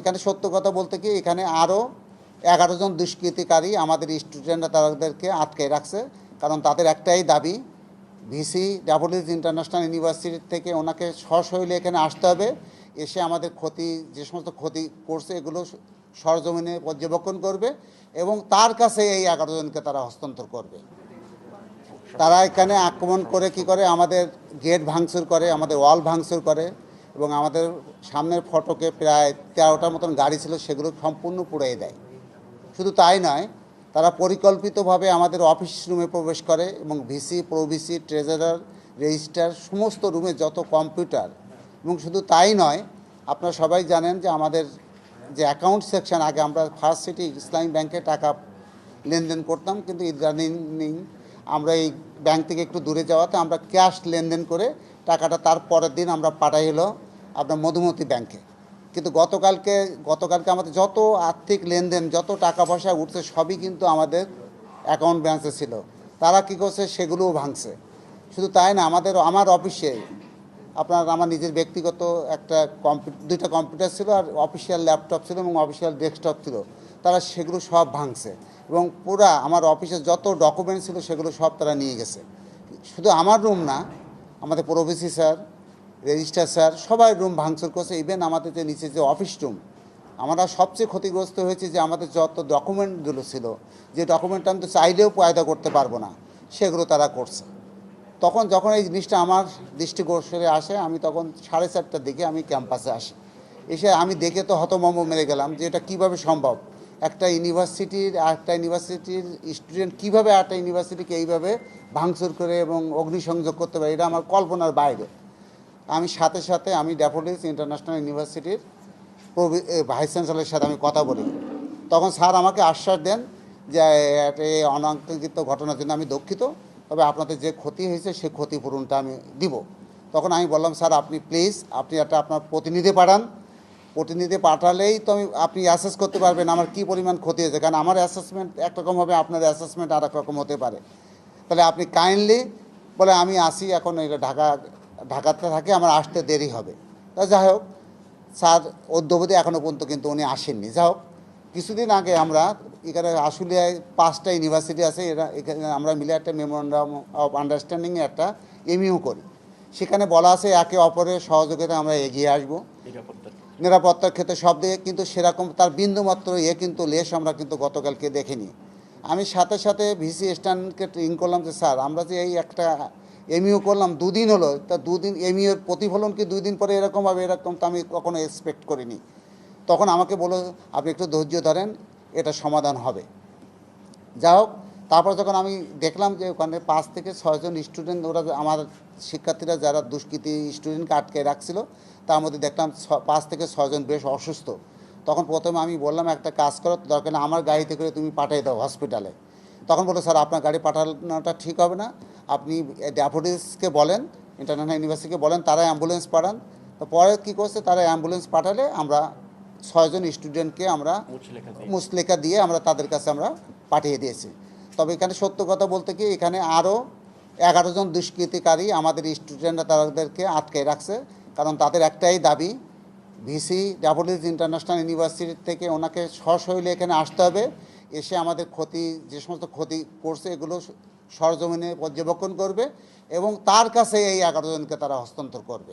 এখানে সত্য কথা বলতে কি, এখানে আরও এগারো জন দুষ্কৃতিকারী আমাদের স্টুডেন্টরা তাদেরকে আটকে রাখছে। কারণ তাদের একটাই দাবি, ভিসি ডাবলিজ ইন্টারন্যাশনাল ইউনিভার্সিটি থেকে ওনাকে সশৈলে এখানে আসতে হবে। এসে আমাদের ক্ষতি, যে সমস্ত ক্ষতি করছে, এগুলো সরজমিনে পর্যবেক্ষণ করবে এবং তার কাছে এই এগারো জনকে তারা হস্তান্তর করবে। তারা এখানে আক্রমণ করে কি করে? আমাদের গেট ভাঙচুর করে, আমাদের ওয়াল ভাঙচুর করে। এবং আমাদের সামনের ফটকে প্রায় তেরোটার মতন গাড়ি ছিল, সেগুলো সম্পূর্ণ পুড়িয়ে দেয়। শুধু তাই নয়, তারা পরিকল্পিতভাবে আমাদের অফিস রুমে প্রবেশ করে এবং ভিসি, প্রভিসি, ট্রেজারার রেজিস্টার সমস্ত রুমে যত কম্পিউটার এবং শুধু তাই নয়, আপনারা সবাই জানেন যে আমাদের যে অ্যাকাউন্ট সেকশন, আগে আমরা ফার্স্ট সিটি ইসলামী ব্যাংকে টাকা লেনদেন করতাম, কিন্তু ইদানিং আমরা এই ব্যাংক থেকে একটু দূরে যাওয়াতে আমরা ক্যাশ লেনদেন করে টাকাটা তার পরের দিন আমরা পাঠাই হলো আপনার মধুমতি ব্যাংকে। কিন্তু গতকালকে গতকালকে আমাদের যত আর্থিক লেনদেন, যত টাকা পয়সা উঠছে, সবই কিন্তু আমাদের অ্যাকাউন্ট ব্যালেন্সে ছিল। তারা কী করছে? সেগুলোও ভাঙছে। শুধু তাই না, আমাদের, আমার অফিসে আপনার, আমার নিজের ব্যক্তিগত একটা কম্পিউ দুইটা কম্পিউটার ছিল আর অফিসিয়াল ল্যাপটপ ছিল এবং অফিসিয়াল ডেস্কটপ ছিল। তারা সেগুলো সব ভাঙছে এবং পুরা আমার অফিসে যত ডকুমেন্ট ছিল, সেগুলো সব তারা নিয়ে গেছে। শুধু আমার রুম না আমাদের pro VC sir, registrar sir, সবাই রুম ভাঙচুর করছে। ইভেন আমাদের যে নিচে যে অফিস রুম আমরা সবচেয়ে ক্ষতিগ্রস্ত হয়েছে যে আমাদের যত ডকুমেন্টগুলো ছিল, যে ডকুমেন্ট আমি তো চাইলেও পয়দা করতে পারব না, সেগুলো তারা করছে। তখন যখন এই জিনিসটা আমার দৃষ্টিগোচরে আসে, আমি তখন সাড়ে চারটার দিকে আমি ক্যাম্পাসে আসি। এসে আমি দেখে তো হতমম্ব মেরে গেলাম যে এটা কীভাবে সম্ভব? একটা ইউনিভার্সিটির একটা ইউনিভার্সিটির স্টুডেন্ট কীভাবে একটা ইউনিভার্সিটিকে এইভাবে ভাঙচুর করে এবং অগ্নিসংযোগ করতে পারে, এটা আমার কল্পনার বাইরে। আমি সাথে সাথে আমি ড্যাফোডিলস ইন্টারন্যাশনাল ইউনিভার্সিটির ভাইস চ্যান্সেলরের সাথে আমি কথা বলি। তখন স্যার আমাকে আশ্বাস দেন যে একটা অনাকাঙ্ক্ষিত ঘটনার জন্য আমি দুঃখিত, তবে আপনাদের যে ক্ষতি হয়েছে, সে ক্ষতিপূরণটা আমি দিব। তখন আমি বললাম, স্যার, আপনি প্লিজ আপনি একটা আপনার প্রতিনিধি পাঠান প্রতিনিধি পাঠালেই তো আমি, আপনি অ্যাসেস করতে পারবেন আমার কী পরিমাণ ক্ষতি হয়েছে। কারণ আমার অ্যাসেসমেন্ট একরকম হবে, আপনার অ্যাসেসমেন্ট আর রকম হতে পারে। তাহলে আপনি কাইন্ডলি বলে, আমি আসি এখন এটা ঢাকা, ঢাকাতে থাকি, আমার আসতে দেরি হবে। তা যাই হোক, স্যার অদ্যবধি এখনও পর্যন্ত কিন্তু উনি আসেননি। যাই হোক, কিছুদিন আগে আমরা এখানে আশুলিয়ায় পাঁচটা ইউনিভার্সিটি আছে, এরা এখানে আমরা মিলে একটা মেমোরান্ডাম অফ আন্ডারস্ট্যান্ডিংয়ে একটা এমইউ করি। সেখানে বলা আছে, একে অপরের সহযোগিতা আমরা এগিয়ে আসব। নিরাপত্তার ক্ষেত্রে সব দিকে কিন্তু সেরকম তার বিন্দুমাত্র ইয়ে কিন্তু লেশ আমরা কিন্তু গতকালকে দেখিনি। আমি সাথে সাথে ভিসি স্ট্যান্ডকে ইন করলাম যে, স্যার, আমরা যে এই একটা এমইউ করলাম, দুদিন হলো, তা দুদিন এমইউর প্রতিফলন কি দুই দিন পরে এরকম হবে? এরকম তো আমি কখনো এক্সপেক্ট করিনি। তখন আমাকে বলো আপনি একটু ধৈর্য ধরেন, এটা সমাধান হবে। যা হোক, তারপর যখন আমি দেখলাম যে ওখানে পাঁচ থেকে ছয়জন স্টুডেন্ট ওরা আমার শিক্ষার্থীরা যারা দুষ্কৃতী স্টুডেন্টকে আটকে রাখছিল তার মধ্যে দেখলাম ছ- পাঁচ থেকে ছজন বেশ অসুস্থ। তখন প্রথমে আমি বললাম একটা কাজ করো দরকার আমার গাড়িতে করে তুমি পাঠিয়ে দাও হসপিটালে তখন বলল স্যার আপনার গাড়ি পাঠানোটা ঠিক হবে না। আপনি ড্যাফোডিসকে বলেন ইন্টারন্যাশনাল ইউনিভার্সিটিকে বলেন তারা অ্যাম্বুলেন্স পাঠান। তো পরে কী করছে তারা অ্যাম্বুলেন্স পাঠালে আমরা ছয়জন স্টুডেন্টকে আমরা মুসলেখা দিয়ে। আমরা তাদের কাছে আমরা পাঠিয়ে দিয়েছি। তবে এখানে সত্য কথা বলতে কি এখানে আরও এগারো জন দুষ্কৃতিকারী আমাদের স্টুডেন্টরা তাদেরকে আটকে রাখছে, কারণ তাদের একটাই দাবি, ভিসি ডাবলিজ ইন্টারন্যাশনাল ইউনিভার্সিটি থেকে ওনাকে সশৈলে এখানে আসতে হবে, এসে আমাদের ক্ষতি, যে সমস্ত ক্ষতি করছে এগুলো সরজমিনে পর্যবেক্ষণ করবে এবং তার কাছে এই এগারো জনকে তারা হস্তান্তর করবে।